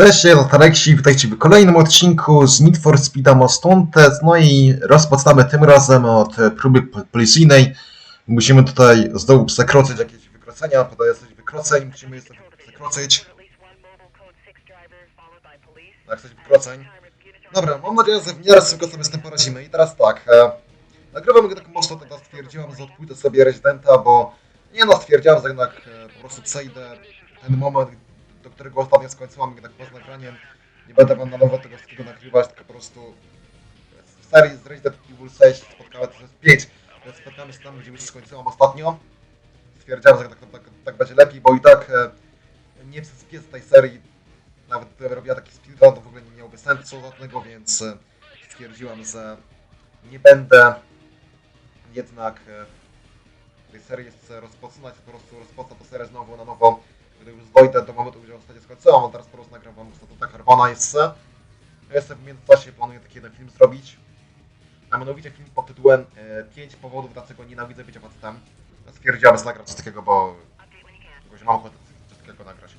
Cześć, ja Tareksi, witajcie w kolejnym odcinku z Need for Speed Most Wanted. No i rozpoczynamy tym razem od próby po- policyjnej. Musimy tutaj znowu przekroczyć jakieś wykroczenia, podaję coś wykroczeń, musimy je sobie przekroczyć. Tak, coś wykroczeń. Dobra, mam nadzieję, że w miarę szybko sobie z tym poradzimy. I teraz tak, e, nagrywam go tak mocno, teraz stwierdziłam, że odpójdę sobie Residenta, bo nie no, stwierdziłam, że jednak e, po prostu przejdę ten moment, do którego ostatnio skończyłam jednak poza nagraniem. Nie będę wam na nowo tego wszystkiego nagrywać, tylko po prostu w serii z Resident Evil 6 spotkałem jest 5, więc spotkamy się tam, gdzie już skończyłam ostatnio. Stwierdziłam, że tak, tak, tak będzie lepiej, bo i tak e, nie wszystkie z tej serii, nawet gdybym robiła taki speedrun, to w ogóle nie miałby sensu żadnego, więc e, stwierdziłam, że nie będę jednak e, tej serii chcę rozpoczynać, po prostu rozpocznę tę serię znowu na nowo, dojdę do momentu, gdzie ostatnio skończyłam, a teraz po prostu nagram wam Statuta Harmonize. Ja jestem w międzyczasie, planuję taki jeden film zrobić, a mianowicie film pod tytułem 5 powodów, dlaczego nienawidzę bycia facetem. Ja Stwierdziłam, że nagram coś takiego, bo jakoś mam ochotę coś takiego nagrać.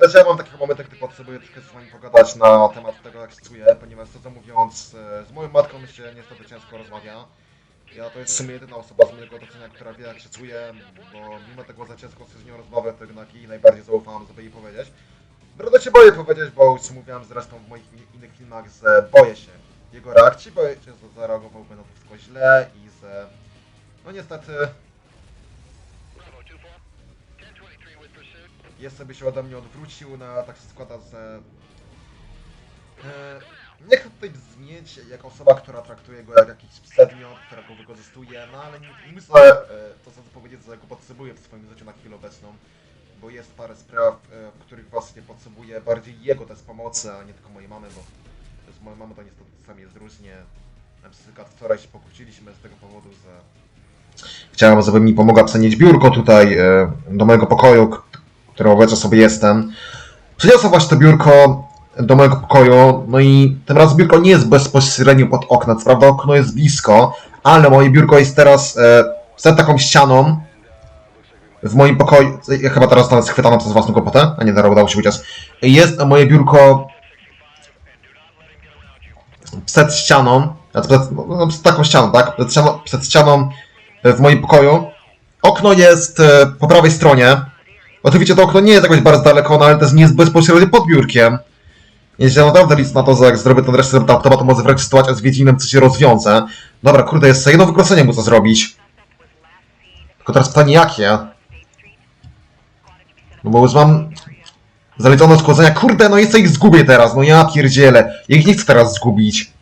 Też ja mam takie momenty, gdy potrzebuję troszkę z wami pogadać na temat tego, jak się czuję, ponieważ szczerze mówiąc, e, z moją matką mi się niestety ciężko rozmawia. Ja to jest w sumie jedyna osoba z mojego otoczenia, która wie jak się czuję, bo mimo tego, że ciężko z nią rozmawiać, to jednak jej najbardziej zaufałam, żeby jej powiedzieć. Naprawdę się boję powiedzieć, bo już mówiłem zresztą w moich in- innych filmach, że boję się jego reakcji, boję się, że zareagowałby na to wszystko źle i że... No niestety... Jeszcze by się ode mnie odwrócił, na tak się składa, że... E, nie chcę tutaj brzmieć jak osoba, która traktuje go jak jakiś przedmiot, która go wykorzystuje, no ale nie, myślę, e, to co powiedzieć, że go potrzebuję w swoim życiu na chwilę obecną, bo jest parę spraw, e, w których właśnie potrzebuję bardziej jego też pomocy, a nie tylko mojej mamy, bo z moją mamą to niestety czasami jest różnie. Na przykład wczoraj się pokłóciliśmy z tego powodu, że chciałem, żeby mi pomogła przenieść biurko tutaj e, do mojego pokoju, k- w którym obecnie sobie jestem. Przyniosła właśnie to biurko do mojego pokoju, no i tym razem biurko nie jest bezpośrednio pod oknem, co prawda okno jest blisko, ale moje biurko jest teraz e, przed taką ścianą w moim pokoju, ja chyba teraz zostanę schwytana przez własną kłopotę, a nie, teraz udało się uciec. Jest moje biurko przed ścianą, znaczy przed, no, przed taką ścianą, tak? Przed ścianą, przed ścianą e, w moim pokoju. Okno jest e, po prawej stronie. Oczywiście to okno nie jest jakoś bardzo daleko, no ale też nie jest bezpośrednio pod biurkiem. Ja naprawdę liczę na to, że jak zrobię ten resztę laptopa, to może wręcz sytuacja z Wiedźminem co się rozwiąże. Dobra, kurde, jest jedno wykroczenie muszę zrobić. Tylko teraz pytanie jakie? No bo już mam zaliczone szkodzenia. Kurde, no jeszcze ich zgubię teraz, no ja pierdzielę. Ja ich nie chcę teraz zgubić.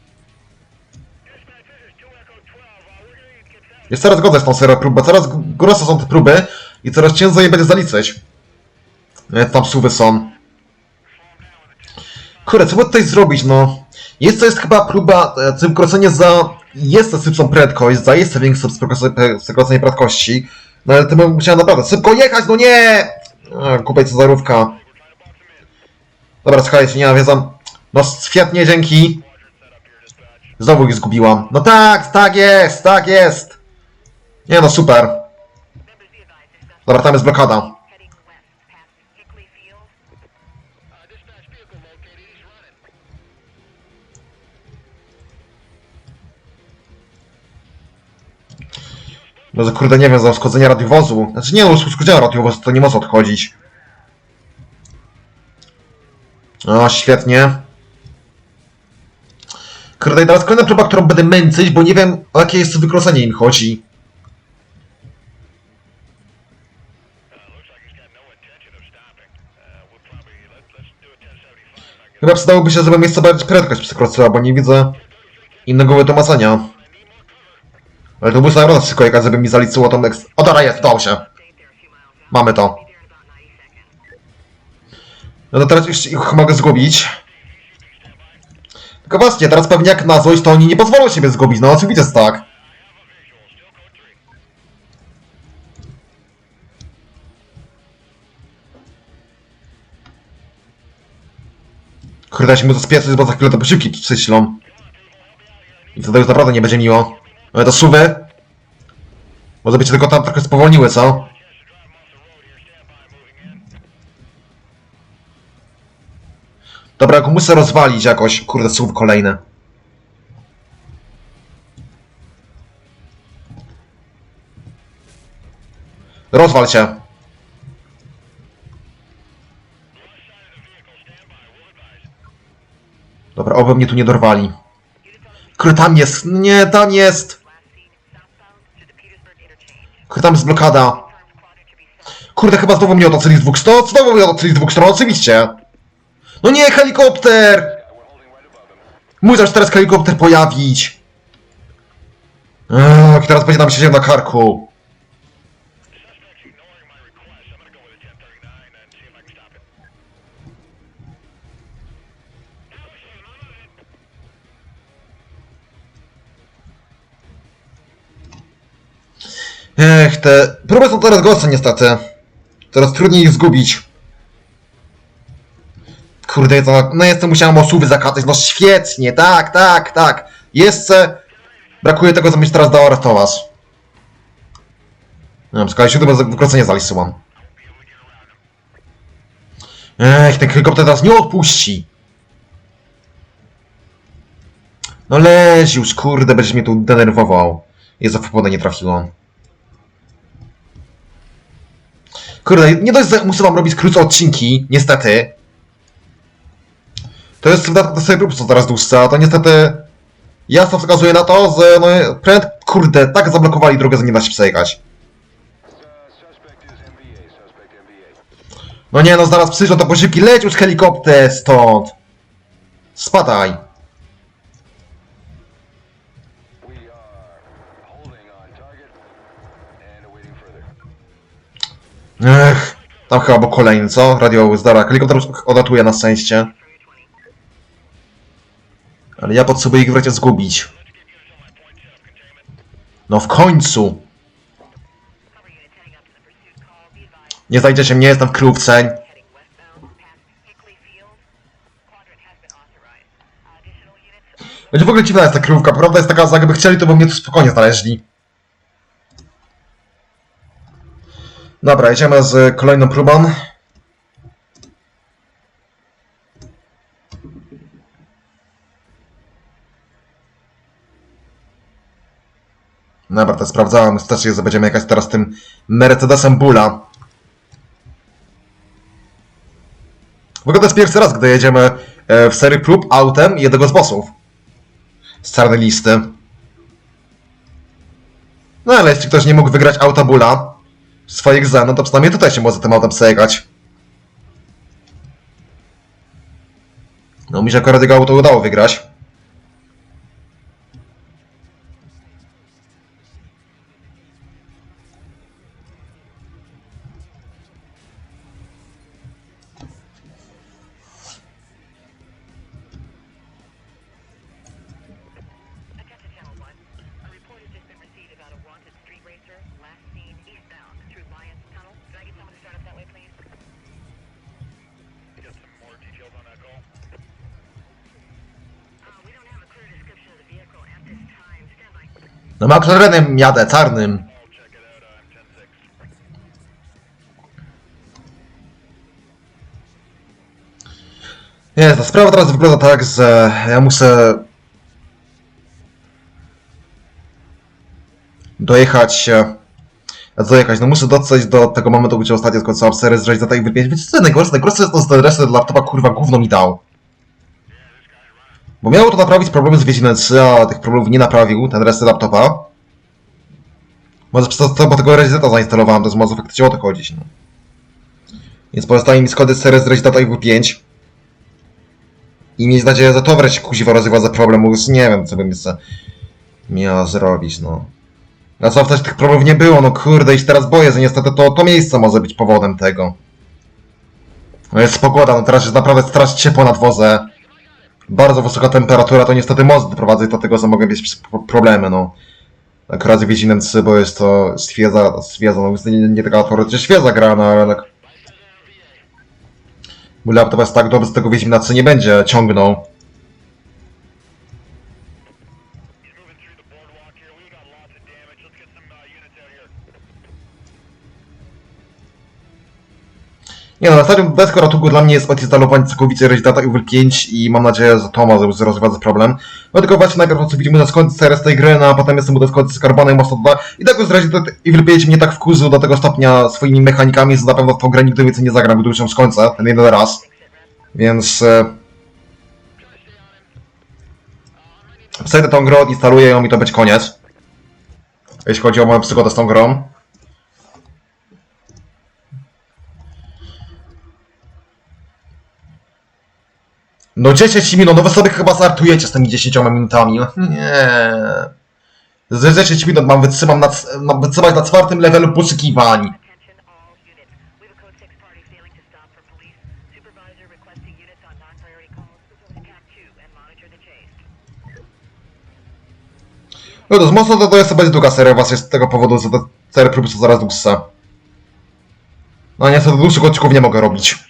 Jest coraz godzej z tą serią prób, coraz gorsze są te próby i coraz ciężej je będzie zaliczyć. E, Tam suwy są. Kurde, co by tutaj zrobić, no? Jest to jest chyba próba, e, tym krocenie za... Jest to szybszą prędkość, za jeszcze większą skroce- skrócenie prędkości. No ale to bym musiał naprawdę szybko jechać, no nie! A, Kupię Cezarówka. Dobra, słuchajcie, nie nawiedzam. No świetnie, dzięki. Znowu ich zgubiłam. No tak, tak jest, tak jest. Nie no, super. Dobra, tam jest blokada. No że kurde, nie wiem, za uszkodzenie radiowozu. Znaczy nie no, uszkodzenia radiowozu to nie może odchodzić. O, świetnie. Kurde, i teraz kolejna próba, którą będę męczyć, bo nie wiem, o jakie jest wykroczenie im chodzi. Chyba przydałoby się, żebym jeszcze bardziej prędkość przekroczyła, bo nie widzę innego wytłumaczenia. Ale to naprawdę szybko jechać, żeby mi zaliczyło tą ekst... O, dobra, jest, udało się. Mamy to. No to teraz już ich mogę zgubić. Tylko właśnie, teraz pewnie jak na złość, to oni nie pozwolą siebie zgubić, no oczywiście jest tak. Kurde, się mu to spieszyć, bo za chwilę te posiłki przyślą. I wtedy już naprawdę nie będzie miło. Ale to suwy? Może być tylko tam trochę spowolniły, co? Dobra, muszę rozwalić jakoś. Kurde, słów kolejne. Rozwal się. Dobra, oby mnie tu nie dorwali. Kurde, tam jest. Nie, tam jest. Kurde, tam jest blokada. Kurde, chyba znowu mnie otoczyli z dwóch stron. Znowu mnie otoczyli z dwóch stron, oczywiście. No nie, helikopter! Muszę już teraz helikopter pojawić. Ech, teraz będzie nam siedział na karku. Ech, te... Próby są coraz gorsze niestety. Coraz trudniej ich zgubić. Kurde, to, no jeszcze musiałem osuwy zakatać, no świetnie, tak, tak, tak. Jeszcze brakuje tego, co mi się teraz dało aresztować. Nie wiem, skoro siódme wykroczenie zalisyłam. Ech, ten helikopter teraz nie odpuści. No leź już, kurde, będziesz mnie tu denerwował. Jest za nie trafiło. Kurde, nie dość, że muszę wam robić krótsze odcinki, niestety. To jest w dodatku do sobie prób, co teraz dłuższa, to niestety jasno wskazuje na to, że no pręd, kurde, tak zablokowali drogę, że nie da się przejechać. No nie no, zaraz przyjdą to posiłki, leć już helikopter stąd! Spadaj! Ech, tam chyba był kolejny, co? Radio zdara. Helikopter odlatuje na szczęście. Ale ja potrzebuję ich wreszcie zgubić. No w końcu! Nie znajdziecie mnie, jestem w krówce. Będzie w ogóle dziwna jest ta krówka. Prawda jest taka, że jakby chcieli, to by mnie tu spokojnie znaleźli. Dobra, jedziemy z kolejną próbą. Dobra, to sprawdzałem. Jest, że będziemy jechać teraz tym Mercedesem Bula. W ogóle to jest pierwszy raz, gdy jedziemy e, w serii prób autem jednego z bossów. Z czarnej listy. No ale jeśli ktoś nie mógł wygrać auta Bula, swoich zen, no to przynajmniej tutaj się może tym autem przejechać. No mi się akurat jego auto udało wygrać. McLarenem jadę, czarnym. I'll check it out. I'm 10-6. Nie, ta sprawa teraz wygląda tak, że ja muszę dojechać, e, dojechać, no muszę dotrzeć do tego momentu, gdzie ostatnio skończyłam serię z Resident Evil 5. Wiecie co najgorsze? Najgorsze jest to, że ten resztę laptopa kurwa gówno mi dał. Bo miało to naprawić problemy z Wiedźminem 3, a tych problemów nie naprawił, ten resztę laptopa. Może przez to, bo tego Residenta zainstalowałem, to jest może faktycznie o to chodzić, no. Więc pozostaje mi serię z Resident Evil 5 i mieć nadzieję, że to wreszcie kuziwa za problem, bo już nie wiem, co bym jeszcze miała zrobić, no. Na co też tych problemów nie było, no kurde, i się teraz boję, że niestety to, to miejsce może być powodem tego. No jest pogoda, no teraz jest naprawdę strasznie ciepło na dworze. Bardzo wysoka temperatura, to niestety może doprowadzić do tego, że mogą mieć problemy, no. Akurat z Wiedźminem 3, bo jest to stwierdza, stwierdza, no nie, nie taka teoretycznie świeża gra, no ale tak... Mój laptop jest tak dobry, że tego Wiedźmina 3 nie będzie ciągnął. Nie no, na stadium bez Koratugu dla mnie jest odinstalowanie całkowicie Residenta Evil 5 i mam nadzieję, że to ma rozwiązać problem. No tylko właśnie najpierw co widzimy na skońcu z tej gry, no a potem jestem do skońcu z Carbonem Most 2 i tak już Resident Evil 5 mnie tak wkurzył do tego stopnia swoimi mechanikami, że na pewno w tą grę nigdy więcej nie zagram, gdy już ją skończę, ten jeden raz. Więc... E... Przejdę tą grę, odinstaluję ją i to będzie koniec. Jeśli chodzi o moją przygodę z tą grą. No 10 minut, no wy sobie chyba żartujecie z tymi 10 minutami. No Nie. Z 10 minut mam wytrzymam na, mam wytrzymać na czwartym levelu poszukiwań. Attention all units. We have a code 6 party failing to stop for police. Supervisor requesting units on non-priority calls. Attack 2 and monitor the chase. No to z mocno jest będzie długa seria właśnie z tego powodu, że te serie próby są zaraz dłuższe. No niestety dłuższych odcinków nie mogę robić.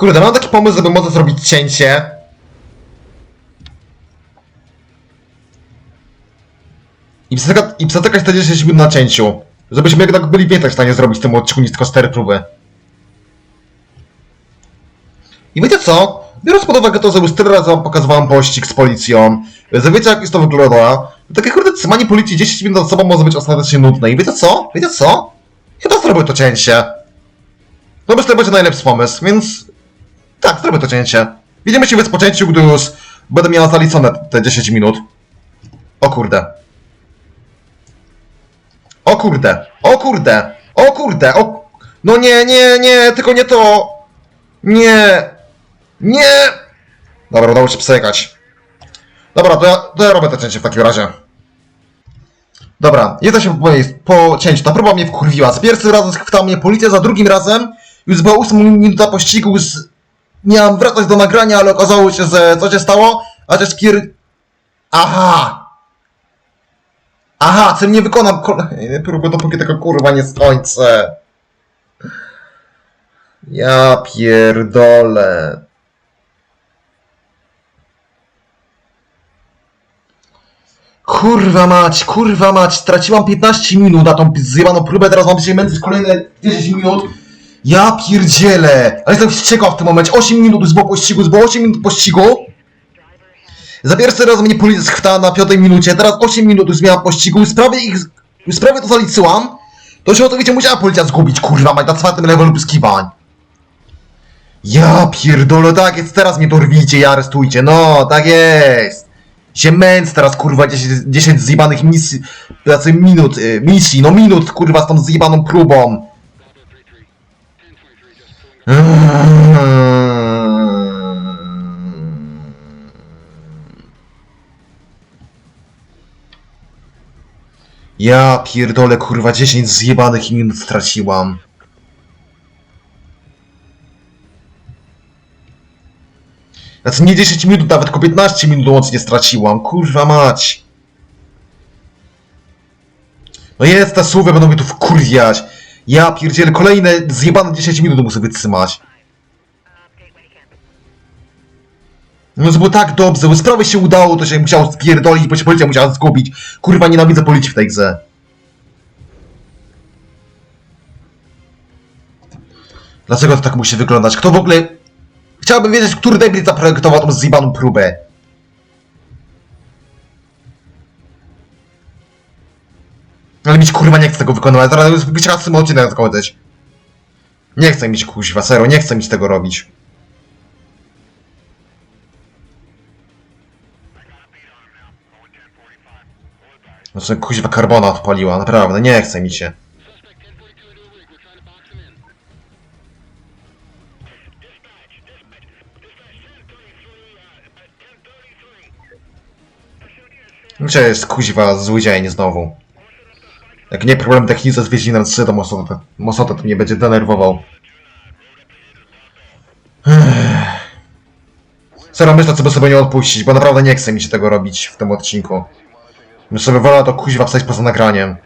Kurde, mam taki pomysł, żeby może zrobić cięcie. I te 10 minut na cięciu. Żebyśmy jednak byli więcej w stanie zrobić w tym odcinku niż tylko 4 próby. I wiecie co? Biorąc pod uwagę to, że już tyle razy wam pokazywałem pościg z policją, że wiecie jak jest to wygląda, takie kurde trzymanie policji 10 minut za sobą może być ostatecznie nudne. I wiecie co? Wiecie co? Chyba zrobię to cięcie. No myślę, że będzie najlepszy pomysł, więc tak, zrobię to cięcie. Widzimy się w cięciu, gdy już będę miała zaliczone te 10 minut. O kurde. O kurde. O kurde. O kurde. O... No nie, nie, nie, tylko nie to. Nie. Nie. Dobra, udało się przejechać. Dobra, to ja, to ja robię to cięcie w takim razie. Dobra, jesteśmy po, po cięciu. Ta próba mnie wkurwiła. Za pierwszym razem schwytała mnie policja, za drugim razem już była 8 minuta pościgu, już miałem wracać do nagrania, ale okazało się, że co się stało? A też pier... Aha! Aha, czy nie wykonam kolejnej próby, dopóki tego kurwa nie skończę. Ja pierdolę. Kurwa mać, kurwa mać, straciłam 15 minut na tą zjebaną próbę, teraz mam się męczyć kolejne 10 minut. Ja pierdzielę! Ale jestem wściekła w tym momencie. 8 minut już było pościgu, już było 8 minut pościgu. Za pierwszy raz mnie policja schwytała na 5 minucie, teraz 8 minut już miałam pościgu, już prawie ich, już prawie to zaliczyłam. To się oczywiście musiała policja zgubić, kurwa, mać na czwartym levelu pyskiwań. Ja pierdolę, tak jest, teraz mnie dorwijcie i aresztujcie, no, tak jest. Się męc teraz, kurwa, 10, 10 zjebanych misji, tacy minut, y, misji, no minut, kurwa, z tą zjebaną próbą. Ja pierdolę, kurwa, 10 zjebanych minut straciłam. Znaczy nie 10 minut, nawet tylko 15 minut łącznie straciłam, kurwa mać. No jest, te słowy będą mnie tu wkurwiać. Ja pierdzielę, kolejne zjebane 10 minut muszę wytrzymać. No to było tak dobrze, bo sprawy się udało, to się musiało spierdolić, bo się policja musiała zgubić. Kurwa, nienawidzę policji w tej grze. Dlaczego to tak musi wyglądać? Kto w ogóle... Chciałbym wiedzieć, który debil zaprojektował tą zjebaną próbę. Ale mieć kurwa nie chcę tego wykonywać, zaraz już być raz odcinek skończyć. Nie chcę mieć kuźwa, serio, nie chcę mieć tego robić. Znaczy, kuźwa karbona odpaliła, naprawdę, nie chce mi się. Suspect 1042 into a rig. We're trying to box him in. Dispatch, dispatch, dispatch 1033, 1033. Gdzie jest kuźwa zły dzień znowu? Jak nie problem techniczny z Wiedźminem 3, to Mosota, to mnie będzie denerwował. Serio myślę, co by sobie nie odpuścić, bo naprawdę nie chce mi się tego robić w tym odcinku. Bym sobie wolał to kuźwa wstać poza nagraniem.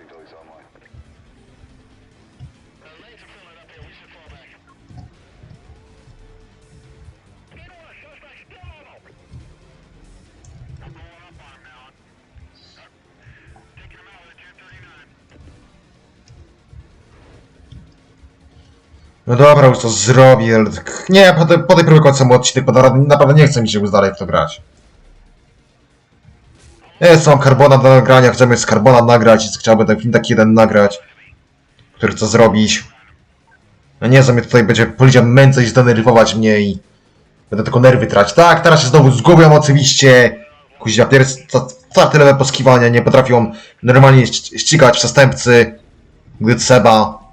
No dobra, już to zrobię, ale tak- nie, po, tej- po tej próbie mu odcinek, bo naprawdę, nie chce mi się już dalej w to grać. Jest, mam Carbona do nagrania, chcemy z Carbona nagrać, i chciałbym ten film taki jeden nagrać, który chce zrobić. No nie, że mnie tutaj będzie policja męczyć, zdenerwować mnie i będę tylko nerwy trać. Tak, teraz się znowu zgubią oczywiście. Kuźnia, pierwsze, czwarte lewe poskiwania nie potrafią normalnie ści- ścigać przestępcy, gdy trzeba.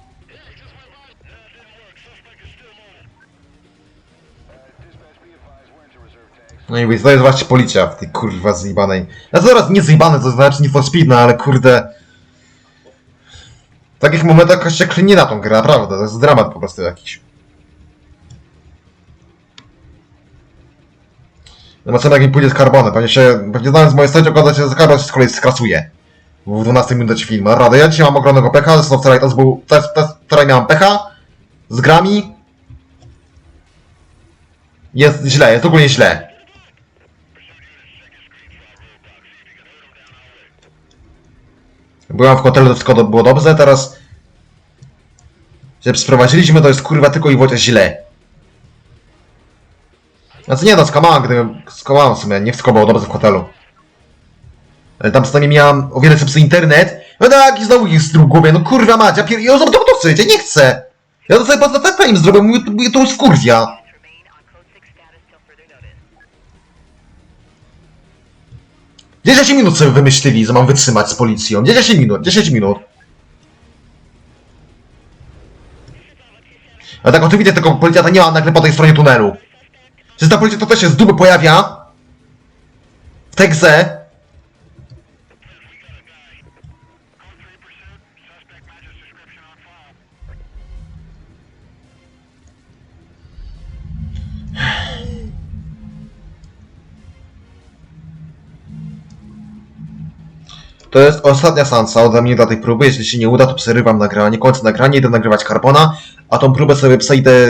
No i jest właśnie policja w tej kurwa zjebanej. Ja zaraz nie zjebane, to znaczy nie for speed, no ale kurde. W takich momentach się klnie na tą grę, naprawdę, to jest dramat po prostu jakiś. Zobaczymy jak mi pójdzie z karbonem, pewnie się, pewnie znając moje stać okazać się, że karbon się z kolei skrasuje. W 12 minucie filmu, naprawdę, ja dzisiaj mam ogromnego pecha, zresztą wczoraj to był, to jest, wczoraj miałem pecha z grami. Jest źle, jest ogólnie źle. Byłem w hotelu, to wszystko było dobrze, teraz się sprowadziliśmy, to jest kurwa tylko i wyłącznie źle. Znaczy nie no, skamałem, gdybym skamałem w sumie, nie wszystko było dobrze w hotelu. Ale tam przynajmniej miałem o wiele szybszy internet. No tak, i znowu jest w głowie, no kurwa mać, ja pier... Ja to chcę, ja nie chcę! Ja to sobie poza TP im zrobię, mówię, to już wkurwia. 10 minut sobie wymyślili, że mam wytrzymać z policją. 10 minut, 10 minut. Ale tak oczywiście tego policjanta nie ma nagle po tej stronie tunelu. Czy ta policja to też się z dupy pojawia? W tej grze? To jest ostatnia szansa ode mnie dla tej próby. Jeśli się nie uda, to przerywam nagranie, kończę nagranie, idę nagrywać Carbona, a tą próbę sobie przejdę